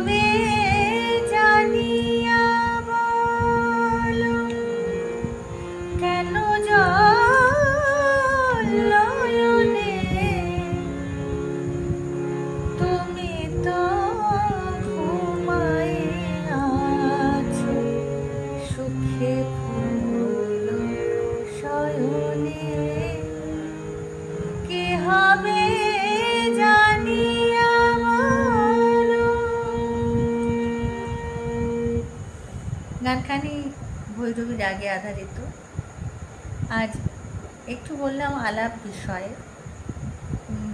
তবে জানিয়া বলো? কেন জলনে তুমি তো ঘুমায় আছো সুখে গানখানি ভৈরবী রাগে আধারিত। আজ একটু বললাম আলাপ বিষয়ে।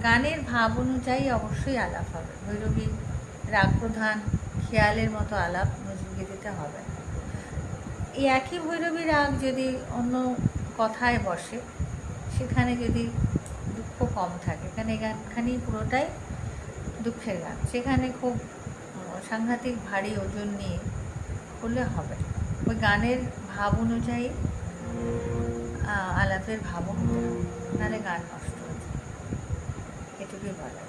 গানের ভাব অনুযায়ী অবশ্যই আলাপ হবে। ভৈরবী রাগ প্রধান খেয়ালের মতো আলাপ নজরুলগীতিতে হবে। এই একই ভৈরবী রাগ যদি অন্য কথায় বসে, সেখানে যদি দুঃখ কম থাকে এখানে এই গানখানি পুরোটাই দুঃখের গান। সেখানে খুব সাংঘাতিক, ভারী ওজন নিয়ে করলে হবে। ওই গানের ভাব অনুযায়ী আলাপের ভাবও হবে নাহলে গান নষ্ট হয়ে যায় এটুকুই বলা